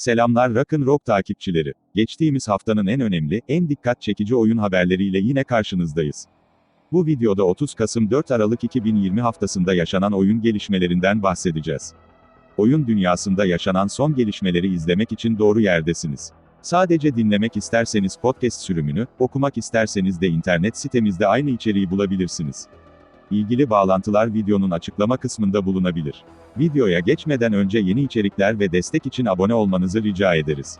Selamlar Rock'n'Rock takipçileri. Geçtiğimiz haftanın en önemli, en dikkat çekici oyun haberleriyle yine karşınızdayız. Bu videoda 30 Kasım 4 Aralık 2020 haftasında yaşanan oyun gelişmelerinden bahsedeceğiz. Oyun dünyasında yaşanan son gelişmeleri izlemek için doğru yerdesiniz. Sadece dinlemek isterseniz podcast sürümünü, okumak isterseniz de internet sitemizde aynı içeriği bulabilirsiniz. İlgili bağlantılar videonun açıklama kısmında bulunabilir. Videoya geçmeden önce yeni içerikler ve destek için abone olmanızı rica ederiz.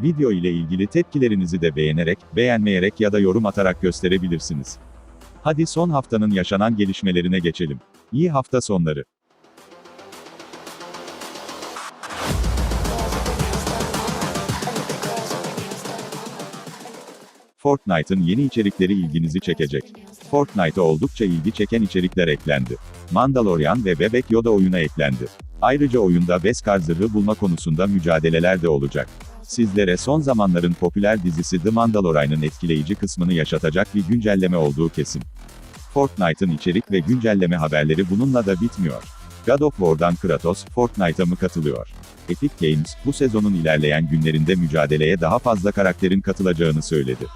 Video ile ilgili tepkilerinizi de beğenerek, beğenmeyerek ya da yorum atarak gösterebilirsiniz. Hadi son haftanın yaşanan gelişmelerine geçelim. İyi hafta sonları. Fortnite'ın yeni içerikleri ilginizi çekecek. Fortnite'a oldukça ilgi çeken içerikler eklendi. Mandalorian ve Bebek Yoda oyuna eklendi. Ayrıca oyunda Beskar zırhı bulma konusunda mücadeleler de olacak. Sizlere son zamanların popüler dizisi The Mandalorian'ın etkileyici kısmını yaşatacak bir güncelleme olduğu kesin. Fortnite'ın içerik ve güncelleme haberleri bununla da bitmiyor. God of War'dan Kratos, Fortnite'a mı katılıyor? Epic Games, bu sezonun ilerleyen günlerinde mücadeleye daha fazla karakterin katılacağını söyledi.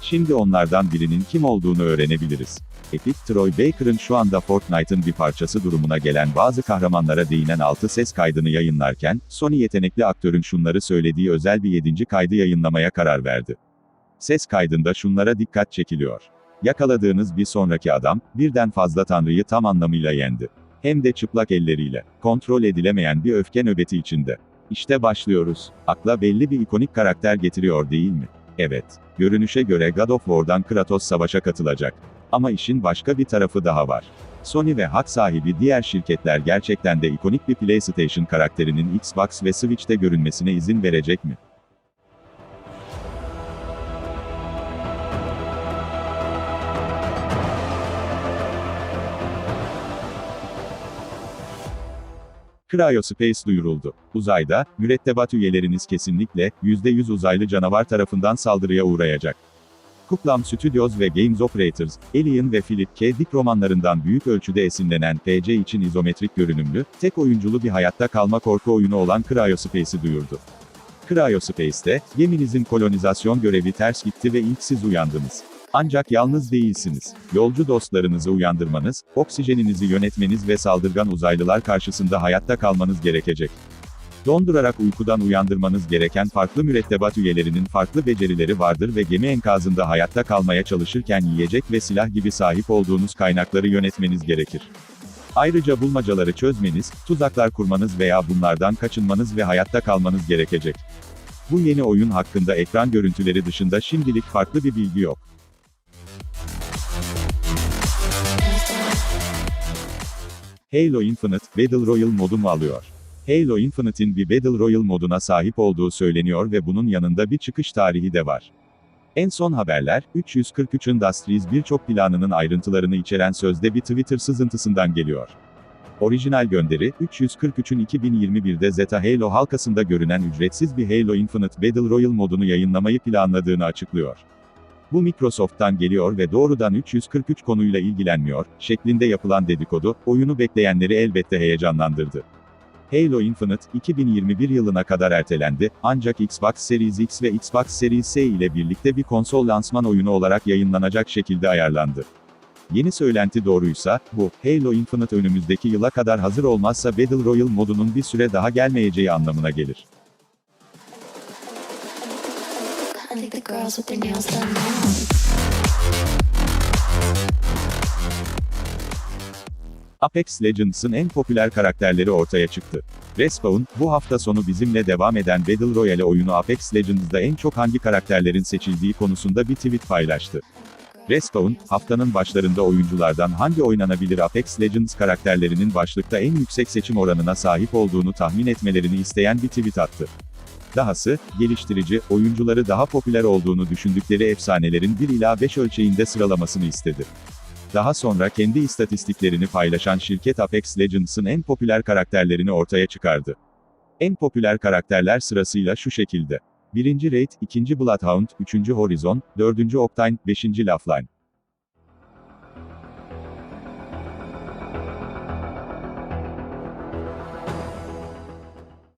Şimdi onlardan birinin kim olduğunu öğrenebiliriz. Epic, Troy Baker'ın şu anda Fortnite'ın bir parçası durumuna gelen bazı kahramanlara değinen altı ses kaydını yayınlarken, Sony yetenekli aktörün şunları söylediği özel bir 7. kaydı yayınlamaya karar verdi. Ses kaydında şunlara dikkat çekiliyor. Yakaladığınız bir sonraki adam, birden fazla tanrıyı tam anlamıyla yendi. Hem de çıplak elleriyle. Kontrol edilemeyen bir öfke nöbeti içinde. İşte başlıyoruz. Akla belli bir ikonik karakter getiriyor değil mi? Evet. Görünüşe göre God of War'dan Kratos savaşa katılacak. Ama işin başka bir tarafı daha var. Sony ve hak sahibi diğer şirketler gerçekten de ikonik bir PlayStation karakterinin Xbox ve Switch'te görünmesine izin verecek mi? Cryospace duyuruldu. Uzayda, mürettebat üyeleriniz kesinlikle, %100 uzaylı canavar tarafından saldırıya uğrayacak. Kuklam Studios ve Games Operators, Alien ve Philip K. Dick romanlarından büyük ölçüde esinlenen PC için izometrik görünümlü, tek oyunculu bir hayatta kalma korku oyunu olan Cryospace'i duyurdu. Cryospace'te, geminizin kolonizasyon görevi ters gitti ve ilk siz uyandınız. Ancak yalnız değilsiniz. Yolcu dostlarınızı uyandırmanız, oksijeninizi yönetmeniz ve saldırgan uzaylılar karşısında hayatta kalmanız gerekecek. Dondurarak uykudan uyandırmanız gereken farklı mürettebat üyelerinin farklı becerileri vardır ve gemi enkazında hayatta kalmaya çalışırken yiyecek ve silah gibi sahip olduğunuz kaynakları yönetmeniz gerekir. Ayrıca bulmacaları çözmeniz, tuzaklar kurmanız veya bunlardan kaçınmanız ve hayatta kalmanız gerekecek. Bu yeni oyun hakkında ekran görüntüleri dışında şimdilik farklı bir bilgi yok. Halo Infinite, Battle Royale modu alıyor? Halo Infinite'in bir Battle Royale moduna sahip olduğu söyleniyor ve bunun yanında bir çıkış tarihi de var. En son haberler, 343 Industries birçok planının ayrıntılarını içeren sözde bir Twitter sızıntısından geliyor. Orijinal gönderi, 343'ün 2021'de Zeta Halo halkasında görünen ücretsiz bir Halo Infinite Battle Royale modunu yayınlamayı planladığını açıklıyor. Bu Microsoft'tan geliyor ve doğrudan 343 konuyla ilgilenmiyor, şeklinde yapılan dedikodu, oyunu bekleyenleri elbette heyecanlandırdı. Halo Infinite, 2021 yılına kadar ertelendi, ancak Xbox Series X ve Xbox Series S ile birlikte bir konsol lansman oyunu olarak yayınlanacak şekilde ayarlandı. Yeni söylenti doğruysa, bu, Halo Infinite önümüzdeki yıla kadar hazır olmazsa Battle Royale modunun bir süre daha gelmeyeceği anlamına gelir. Think the girls with their nails done now. Apex Legends'ın en popüler karakterleri ortaya çıktı. Respawn, bu hafta sonu bizimle devam eden Battle Royale oyunu Apex Legends'da en çok hangi karakterlerin seçildiği konusunda bir tweet paylaştı. Respawn, haftanın başlarında oyunculardan hangi oynanabilir Apex Legends karakterlerinin başlıkta en yüksek seçim oranına sahip olduğunu tahmin etmelerini isteyen bir tweet attı. Dahası, geliştirici, oyuncuları daha popüler olduğunu düşündükleri efsanelerin 1 ila 5 ölçeğinde sıralamasını istedi. Daha sonra kendi istatistiklerini paylaşan şirket Apex Legends'ın en popüler karakterlerini ortaya çıkardı. En popüler karakterler sırasıyla şu şekilde. 1. Raid, 2. Bloodhound, 3. Horizon, 4. Octane, 5. Lifeline.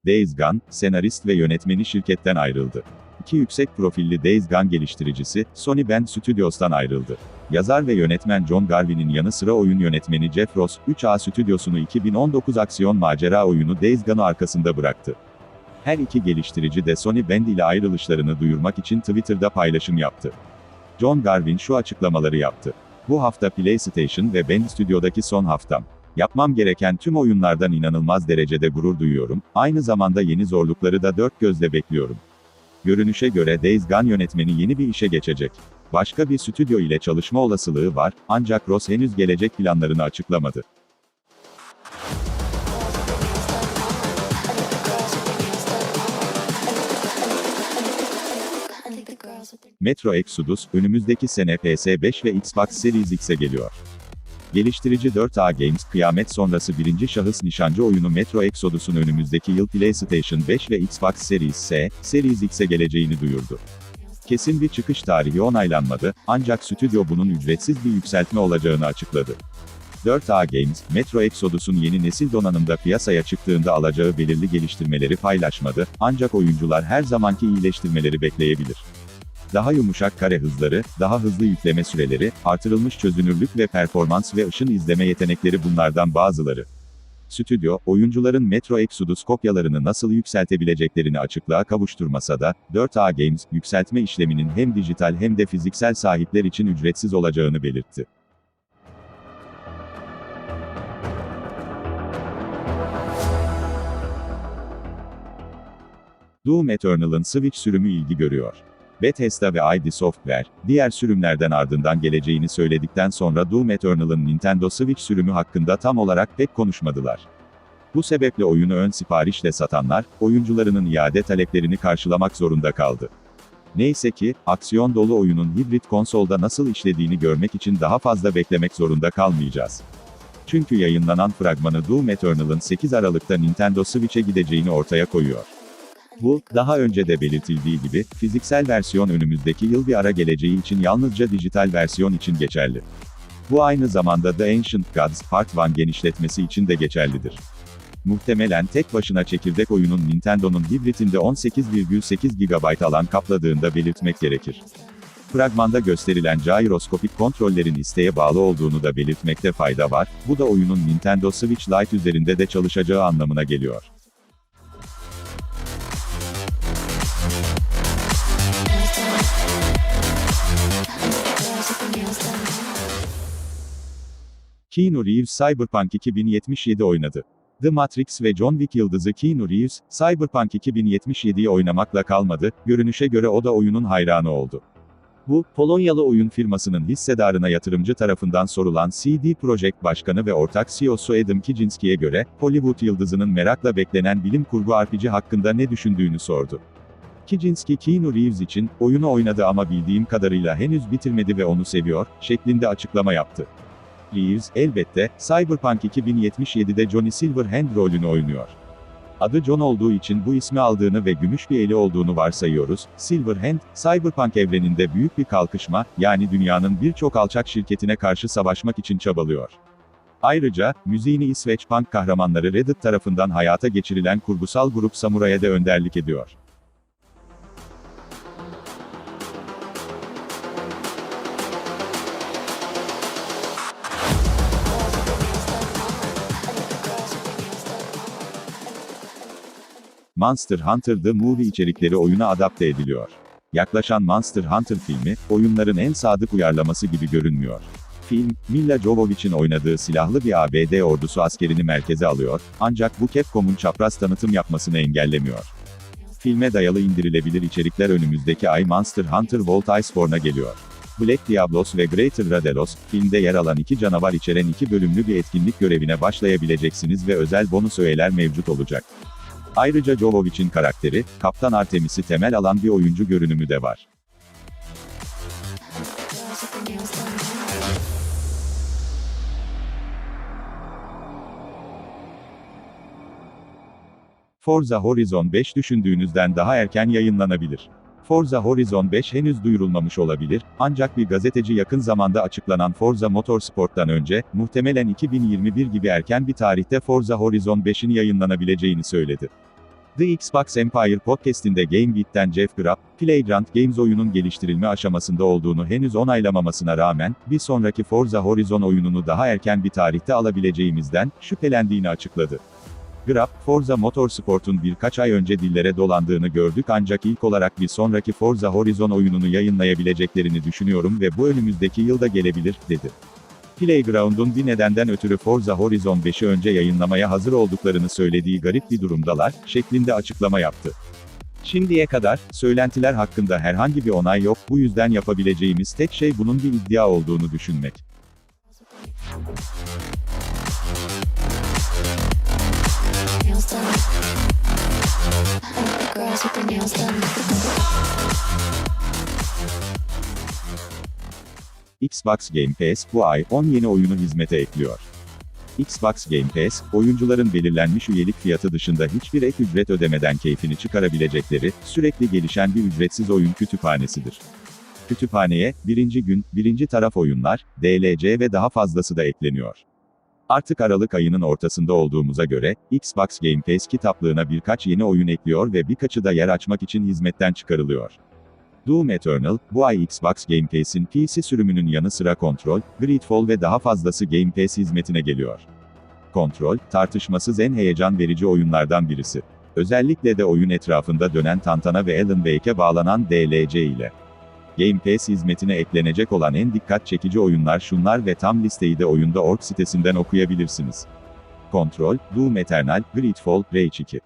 Days Gone, senarist ve yönetmeni şirketten ayrıldı. İki yüksek profilli Days Gone geliştiricisi, Sony Bend Studios'tan ayrıldı. Yazar ve yönetmen John Garvin'in yanı sıra oyun yönetmeni Jeff Ross, 3A stüdyosunu 2019 aksiyon macera oyunu Days Gone'u arkasında bıraktı. Her iki geliştirici de Sony Bend ile ayrılışlarını duyurmak için Twitter'da paylaşım yaptı. John Garvin şu açıklamaları yaptı. Bu hafta PlayStation ve Bend Studio'daki son haftam. Yapmam gereken tüm oyunlardan inanılmaz derecede gurur duyuyorum, aynı zamanda yeni zorlukları da dört gözle bekliyorum. Görünüşe göre Days Gone yönetmeni yeni bir işe geçecek. Başka bir stüdyo ile çalışma olasılığı var, ancak Ross henüz gelecek planlarını açıklamadı. Metro Exodus, önümüzdeki sene PS5 ve Xbox Series X'e geliyor. Geliştirici 4A Games, kıyamet sonrası birinci şahıs nişancı oyunu Metro Exodus'un önümüzdeki yıl PlayStation 5 ve Xbox Series S, Series X'e geleceğini duyurdu. Kesin bir çıkış tarihi onaylanmadı, ancak stüdyo bunun ücretsiz bir yükseltme olacağını açıkladı. 4A Games, Metro Exodus'un yeni nesil donanımda piyasaya çıktığında alacağı belirli geliştirmeleri paylaşmadı, ancak oyuncular her zamanki iyileştirmeleri bekleyebilir. Daha yumuşak kare hızları, daha hızlı yükleme süreleri, artırılmış çözünürlük ve performans ve ışın izleme yetenekleri bunlardan bazıları. Stüdyo, oyuncuların Metro Exodus kopyalarını nasıl yükseltebileceklerini açıklığa kavuşturmasa da, 4A Games, yükseltme işleminin hem dijital hem de fiziksel sahipler için ücretsiz olacağını belirtti. Doom Eternal'ın Switch sürümü ilgi görüyor. Bethesda ve ID Software, diğer sürümlerden ardından geleceğini söyledikten sonra Doom Eternal'ın Nintendo Switch sürümü hakkında tam olarak pek konuşmadılar. Bu sebeple oyunu ön siparişle satanlar, oyuncularının iade taleplerini karşılamak zorunda kaldı. Neyse ki, aksiyon dolu oyunun hibrit konsolda nasıl işlediğini görmek için daha fazla beklemek zorunda kalmayacağız. Çünkü yayınlanan fragmanı Doom Eternal'ın 8 Aralık'ta Nintendo Switch'e gideceğini ortaya koyuyor. Bu, daha önce de belirtildiği gibi, fiziksel versiyon önümüzdeki yıl bir ara geleceği için yalnızca dijital versiyon için geçerli. Bu aynı zamanda The Ancient Gods Part 1 genişletmesi için de geçerlidir. Muhtemelen tek başına çekirdek oyunun Nintendo'nun hibritinde 18,8 GB alan kapladığında belirtmek gerekir. Fragmanda gösterilen gyroskopik kontrollerin isteğe bağlı olduğunu da belirtmekte fayda var, bu da oyunun Nintendo Switch Lite üzerinde de çalışacağı anlamına geliyor. Keanu Reeves Cyberpunk 2077 oynadı. The Matrix ve John Wick yıldızı Keanu Reeves, Cyberpunk 2077'yi oynamakla kalmadı, görünüşe göre o da oyunun hayranı oldu. Bu, Polonyalı oyun firmasının hissedarına yatırımcı tarafından sorulan CD Projekt Başkanı ve ortak CEO'su Adam Kaczynski'ye göre, Hollywood yıldızının merakla beklenen bilim kurgu RPG hakkında ne düşündüğünü sordu. Kaczynski Keanu Reeves için, oyunu oynadı ama bildiğim kadarıyla henüz bitirmedi ve onu seviyor, şeklinde açıklama yaptı. Reeves, elbette, Cyberpunk 2077'de Johnny Silverhand rolünü oynuyor. Adı John olduğu için bu ismi aldığını ve gümüş bir eli olduğunu varsayıyoruz. Silverhand, Cyberpunk evreninde büyük bir kalkışma, yani dünyanın birçok alçak şirketine karşı savaşmak için çabalıyor. Ayrıca, müziğini İsveç punk kahramanları Reddit tarafından hayata geçirilen kurgusal grup Samurai'ye de önderlik ediyor. Monster Hunter The Movie içerikleri oyuna adapte ediliyor. Yaklaşan Monster Hunter filmi, oyunların en sadık uyarlaması gibi görünmüyor. Film, Milla Jovovich'in oynadığı silahlı bir ABD ordusu askerini merkeze alıyor, ancak bu Capcom'un çapraz tanıtım yapmasını engellemiyor. Filme dayalı indirilebilir içerikler önümüzdeki ay Monster Hunter World Iceborne'a geliyor. Black Diablos ve Greater Radelos, filmde yer alan iki canavar içeren iki bölümlü bir etkinlik görevine başlayabileceksiniz ve özel bonus öğeler mevcut olacak. Ayrıca Jovovich'in karakteri, Kaptan Artemis'i temel alan bir oyuncu görünümü de var. Forza Horizon 5 düşündüğünüzden daha erken yayınlanabilir. Forza Horizon 5 henüz duyurulmamış olabilir, ancak bir gazeteci yakın zamanda açıklanan Forza Motorsport'tan önce, muhtemelen 2021 gibi erken bir tarihte Forza Horizon 5'in yayınlanabileceğini söyledi. The Xbox Empire podcast'inde GameGeek'ten Jeff Grubb, Playground Games oyunun geliştirilme aşamasında olduğunu henüz onaylamamasına rağmen, bir sonraki Forza Horizon oyununu daha erken bir tarihte alabileceğimizden, şüphelendiğini açıkladı. Grubb, Forza Motorsport'un birkaç ay önce dillere dolandığını gördük ancak ilk olarak bir sonraki Forza Horizon oyununu yayınlayabileceklerini düşünüyorum ve bu önümüzdeki yılda gelebilir, dedi. Playground'un bir nedenden ötürü Forza Horizon 5'i önce yayınlamaya hazır olduklarını söylediği garip bir durumdalar, şeklinde açıklama yaptı. Şimdiye kadar, söylentiler hakkında herhangi bir onay yok, bu yüzden yapabileceğimiz tek şey bunun bir iddia olduğunu düşünmek. Xbox Game Pass, bu ay, 10 yeni oyunu hizmete ekliyor. Xbox Game Pass, oyuncuların belirlenmiş üyelik fiyatı dışında hiçbir ek ücret ödemeden keyfini çıkarabilecekleri, sürekli gelişen bir ücretsiz oyun kütüphanesidir. Kütüphaneye, birinci gün, birinci taraf oyunlar, DLC ve daha fazlası da ekleniyor. Artık Aralık ayının ortasında olduğumuza göre, Xbox Game Pass kitaplığına birkaç yeni oyun ekliyor ve birkaçı da yer açmak için hizmetten çıkarılıyor. Doom Eternal, bu ay Xbox Game Pass'in PC sürümünün yanı sıra Control, Gridfall ve daha fazlası Game Pass hizmetine geliyor. Control, tartışmasız en heyecan verici oyunlardan birisi. Özellikle de oyun etrafında dönen tantana ve Alan Wake'e bağlanan DLC ile. Game Pass hizmetine eklenecek olan en dikkat çekici oyunlar şunlar ve tam listeyi de oyunda org sitesinden okuyabilirsiniz. Control, Doom Eternal, Gridfall, Rage 2.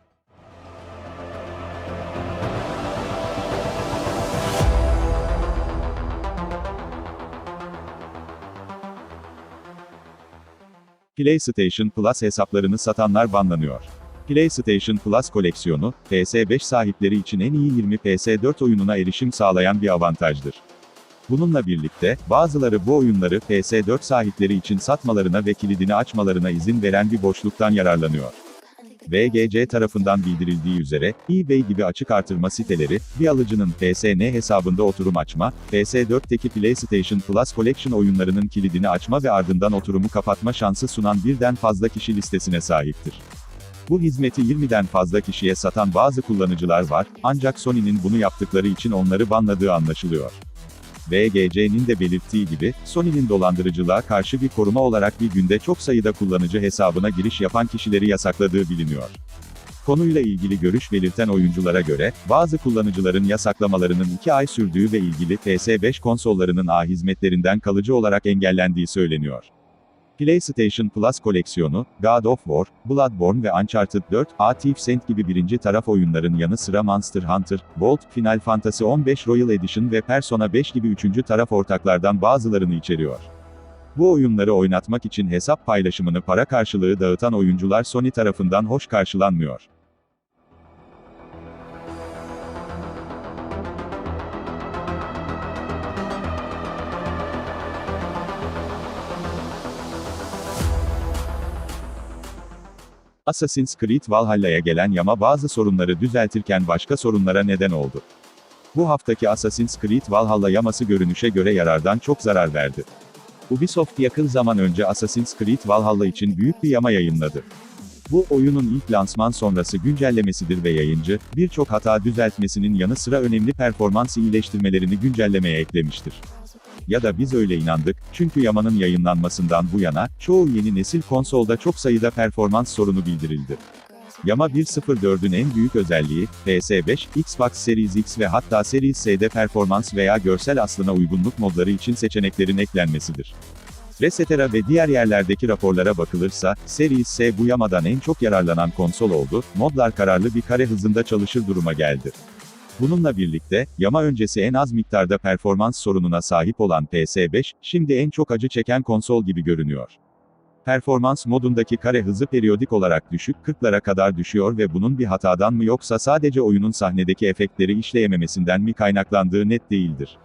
PlayStation Plus hesaplarını satanlar banlanıyor. PlayStation Plus koleksiyonu, PS5 sahipleri için en iyi 20 PS4 oyununa erişim sağlayan bir avantajdır. Bununla birlikte, bazıları bu oyunları PS4 sahipleri için satmalarına ve kilidini açmalarına izin veren bir boşluktan yararlanıyor. VGC tarafından bildirildiği üzere, eBay gibi açık artırma siteleri, bir alıcının PSN hesabında oturum açma, PS4'teki PlayStation Plus Collection oyunlarının kilidini açma ve ardından oturumu kapatma şansı sunan birden fazla kişi listesine sahiptir. Bu hizmeti 20'den fazla kişiye satan bazı kullanıcılar var, ancak Sony'nin bunu yaptıkları için onları banladığı anlaşılıyor. VGC'nin de belirttiği gibi, Sony'nin dolandırıcılığa karşı bir koruma olarak bir günde çok sayıda kullanıcı hesabına giriş yapan kişileri yasakladığı biliniyor. Konuyla ilgili görüş belirten oyunculara göre, bazı kullanıcıların yasaklamalarının 2 ay sürdüğü ve ilgili PS5 konsollarının A hizmetlerinden kalıcı olarak engellendiği söyleniyor. PlayStation Plus koleksiyonu, God of War, Bloodborne ve Uncharted 4, A Thief's Saint gibi birinci taraf oyunların yanı sıra Monster Hunter, Bolt, Final Fantasy 15 Royal Edition ve Persona 5 gibi üçüncü taraf ortaklardan bazılarını içeriyor. Bu oyunları oynatmak için hesap paylaşımını para karşılığı dağıtan oyuncular Sony tarafından hoş karşılanmıyor. Assassin's Creed Valhalla'ya gelen yama bazı sorunları düzeltirken başka sorunlara neden oldu. Bu haftaki Assassin's Creed Valhalla yaması görünüşe göre yarardan çok zarar verdi. Ubisoft yakın zaman önce Assassin's Creed Valhalla için büyük bir yama yayınladı. Bu, oyunun ilk lansman sonrası güncellemesidir ve yayıncı, birçok hata düzeltmesinin yanı sıra önemli performans iyileştirmelerini güncellemeye eklemiştir. Ya da biz öyle inandık, çünkü Yama'nın yayınlanmasından bu yana, çoğu yeni nesil konsolda çok sayıda performans sorunu bildirildi. Yama 1.04'ün en büyük özelliği, PS5, Xbox Series X ve hatta Series S'de performans veya görsel aslına uygunluk modları için seçeneklerin eklenmesidir. Resetera ve diğer yerlerdeki raporlara bakılırsa, Series S bu yamadan en çok yararlanan konsol oldu, modlar kararlı bir kare hızında çalışır duruma geldi. Bununla birlikte, yama öncesi en az miktarda performans sorununa sahip olan PS5, şimdi en çok acı çeken konsol gibi görünüyor. Performans modundaki kare hızı periyodik olarak düşük 40'lara kadar düşüyor ve bunun bir hatadan mı yoksa sadece oyunun sahnedeki efektleri işleyememesinden mi kaynaklandığı net değildir.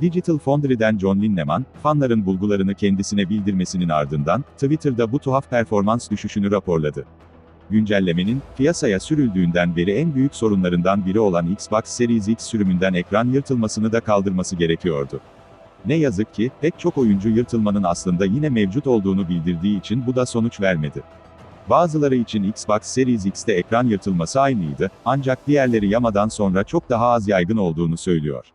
Digital Foundry'den John Linneman, fanların bulgularını kendisine bildirmesinin ardından, Twitter'da bu tuhaf performans düşüşünü raporladı. Güncellemenin, piyasaya sürüldüğünden beri en büyük sorunlarından biri olan Xbox Series X sürümünden ekran yırtılmasını da kaldırması gerekiyordu. Ne yazık ki, pek çok oyuncu yırtılmanın aslında yine mevcut olduğunu bildirdiği için bu da sonuç vermedi. Bazıları için Xbox Series X'te ekran yırtılması aynıydı, ancak diğerleri yamadan sonra çok daha az yaygın olduğunu söylüyor.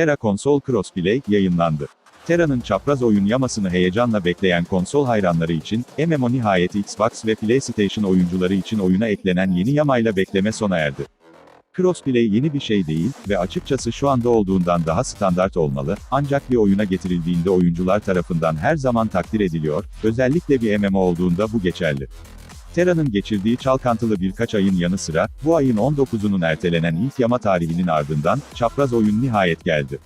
Terra Konsol Crossplay yayınlandı. Terra'nın çapraz oyun yamasını heyecanla bekleyen konsol hayranları için, MMO nihayet Xbox ve PlayStation oyuncuları için oyuna eklenen yeni yamayla bekleme sona erdi. Crossplay yeni bir şey değil ve açıkçası şu anda olduğundan daha standart olmalı, ancak bir oyuna getirildiğinde oyuncular tarafından her zaman takdir ediliyor, özellikle bir MMO olduğunda bu geçerli. Terra'nın geçirdiği çalkantılı birkaç ayın yanı sıra, bu ayın 19'unun ertelenen ilk yama tarihinin ardından, çapraz oyun nihayet geldi.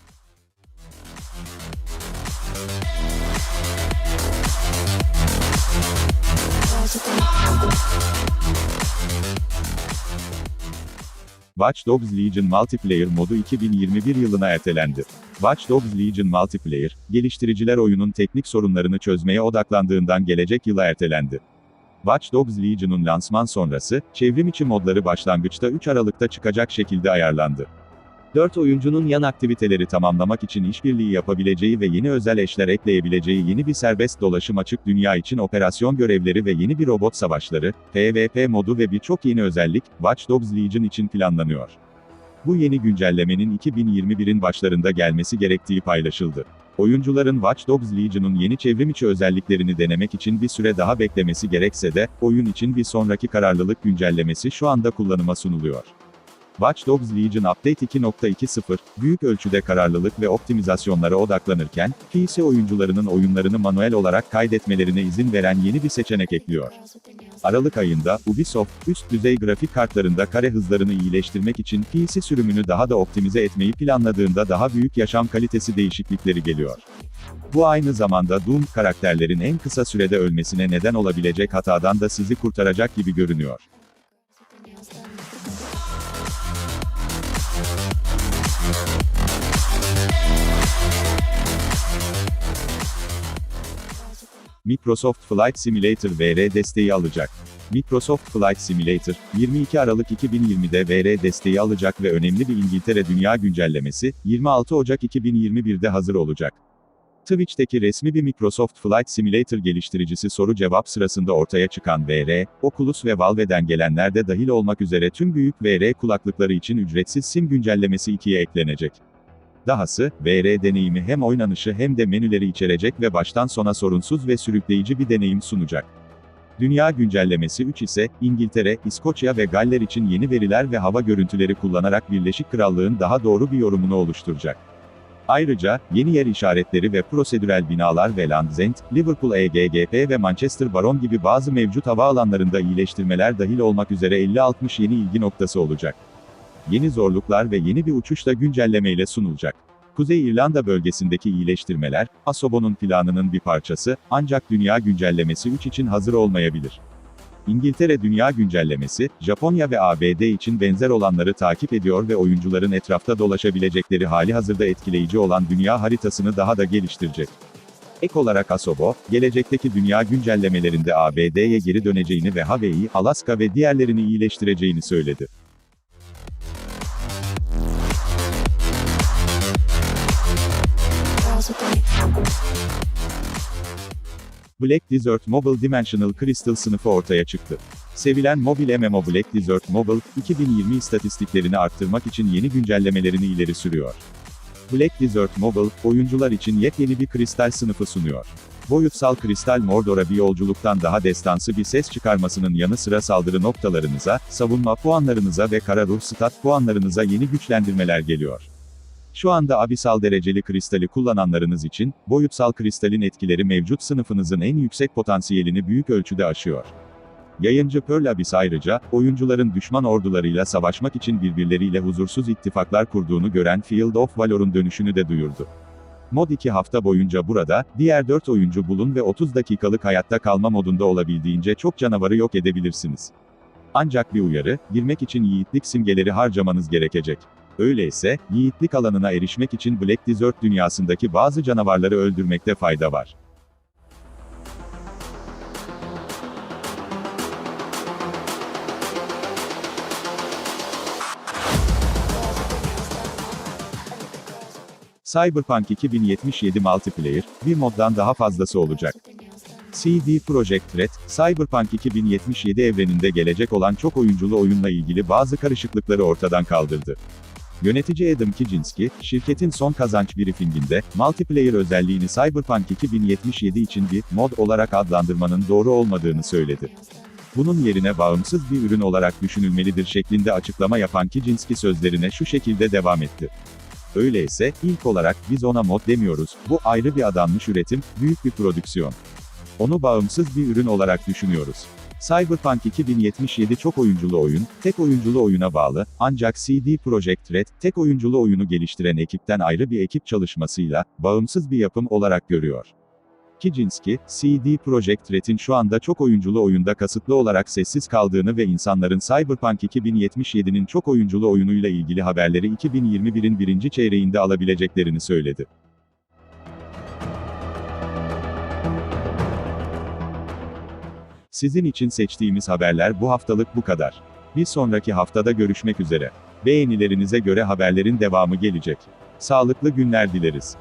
Watch Dogs Legion Multiplayer modu 2021 yılına ertelendi. Watch Dogs Legion Multiplayer, geliştiriciler oyunun teknik sorunlarını çözmeye odaklandığından gelecek yıla ertelendi. Watch Dogs Legion'un lansman sonrası, çevrim içi modları başlangıçta 3 Aralık'ta çıkacak şekilde ayarlandı. 4 oyuncunun yan aktiviteleri tamamlamak için işbirliği yapabileceği ve yeni özel eşler ekleyebileceği yeni bir serbest dolaşım açık dünya için operasyon görevleri ve yeni bir robot savaşları, PvP modu ve birçok yeni özellik, Watch Dogs Legion için planlanıyor. Bu yeni güncellemenin 2021'in başlarında gelmesi gerektiği paylaşıldı. Oyuncuların Watch Dogs Legion'un yeni çevrimiçi özelliklerini denemek için bir süre daha beklemesi gerekse de, oyun için bir sonraki kararlılık güncellemesi şu anda kullanıma sunuluyor. Watch Dogs Legion Update 2.20, büyük ölçüde kararlılık ve optimizasyonlara odaklanırken, PC oyuncularının oyunlarını manuel olarak kaydetmelerine izin veren yeni bir seçenek ekliyor. Aralık ayında, Ubisoft, üst düzey grafik kartlarında kare hızlarını iyileştirmek için PC sürümünü daha da optimize etmeyi planladığında daha büyük yaşam kalitesi değişiklikleri geliyor. Bu aynı zamanda Doom, karakterlerin en kısa sürede ölmesine neden olabilecek hatadan da sizi kurtaracak gibi görünüyor. Microsoft Flight Simulator VR desteği alacak. Microsoft Flight Simulator, 22 Aralık 2020'de VR desteği alacak ve önemli bir İngiltere Dünya güncellemesi, 26 Ocak 2021'de hazır olacak. Twitch'teki resmi bir Microsoft Flight Simulator geliştiricisi soru cevap sırasında ortaya çıkan VR, Oculus ve Valve'den gelenler de dahil olmak üzere tüm büyük VR kulaklıkları için ücretsiz sim güncellemesi 2'ye eklenecek. Dahası, VR deneyimi hem oynanışı hem de menüleri içerecek ve baştan sona sorunsuz ve sürükleyici bir deneyim sunacak. Dünya güncellemesi 3 ise, İngiltere, İskoçya ve Galler için yeni veriler ve hava görüntüleri kullanarak Birleşik Krallığın daha doğru bir yorumunu oluşturacak. Ayrıca, yeni yer işaretleri ve prosedürel binalar ve Landsend, Liverpool EGGP ve Manchester Baron gibi bazı mevcut havaalanlarında iyileştirmeler dahil olmak üzere 50-60 yeni ilgi noktası olacak. Yeni zorluklar ve yeni bir uçuş da güncellemeyle sunulacak. Kuzey İrlanda bölgesindeki iyileştirmeler, Asobo'nun planının bir parçası, ancak dünya güncellemesi 3 için hazır olmayabilir. İngiltere Dünya Güncellemesi, Japonya ve ABD için benzer olanları takip ediyor ve oyuncuların etrafta dolaşabilecekleri hali hazırda etkileyici olan dünya haritasını daha da geliştirecek. Ek olarak Asobo, gelecekteki dünya güncellemelerinde ABD'ye geri döneceğini ve Hawaii, Alaska ve diğerlerini iyileştireceğini söyledi. Black Desert Mobile Dimensional Crystal sınıfı ortaya çıktı. Sevilen mobil MMO Black Desert Mobile, 2020 istatistiklerini arttırmak için yeni güncellemelerini ileri sürüyor. Black Desert Mobile, oyuncular için yepyeni bir kristal sınıfı sunuyor. Boyutsal kristal Mordor'a bir yolculuktan daha destansı bir ses çıkarmasının yanı sıra saldırı noktalarınıza, savunma puanlarınıza ve kara ruh stat puanlarınıza yeni güçlendirmeler geliyor. Şu anda abisal dereceli kristali kullananlarınız için, boyutsal kristalin etkileri mevcut sınıfınızın en yüksek potansiyelini büyük ölçüde aşıyor. Yayıncı Pearl Abyss ayrıca, oyuncuların düşman ordularıyla savaşmak için birbirleriyle huzursuz ittifaklar kurduğunu gören Field of Valor'un dönüşünü de duyurdu. Mod 2 hafta boyunca burada, diğer 4 oyuncu bulun ve 30 dakikalık hayatta kalma modunda olabildiğince çok canavarı yok edebilirsiniz. Ancak bir uyarı, girmek için yiğitlik simgeleri harcamanız gerekecek. Öyleyse, yiğitlik alanına erişmek için Black Desert dünyasındaki bazı canavarları öldürmekte fayda var. Cyberpunk 2077 multiplayer, bir moddan daha fazlası olacak. CD Projekt Red, Cyberpunk 2077 evreninde gelecek olan çok oyunculu oyunla ilgili bazı karışıklıkları ortadan kaldırdı. Yönetici Adam Kicinski, şirketin son kazanç briefinginde, multiplayer özelliğini Cyberpunk 2077 için bir mod olarak adlandırmanın doğru olmadığını söyledi. Bunun yerine bağımsız bir ürün olarak düşünülmelidir şeklinde açıklama yapan Kicinski sözlerine şu şekilde devam etti. Öyleyse, ilk olarak biz ona mod demiyoruz, bu ayrı bir adanmış üretim, büyük bir prodüksiyon. Onu bağımsız bir ürün olarak düşünüyoruz. Cyberpunk 2077 çok oyunculu oyun, tek oyunculu oyuna bağlı, ancak CD Projekt Red, tek oyunculu oyunu geliştiren ekipten ayrı bir ekip çalışmasıyla, bağımsız bir yapım olarak görüyor. Kicinski, CD Projekt Red'in şu anda çok oyunculu oyunda kasıtlı olarak sessiz kaldığını ve insanların Cyberpunk 2077'nin çok oyunculu oyunuyla ilgili haberleri 2021'in birinci çeyreğinde alabileceklerini söyledi. Sizin için seçtiğimiz haberler bu haftalık bu kadar. Bir sonraki haftada görüşmek üzere. Beğenilerinize göre haberlerin devamı gelecek. Sağlıklı günler dileriz.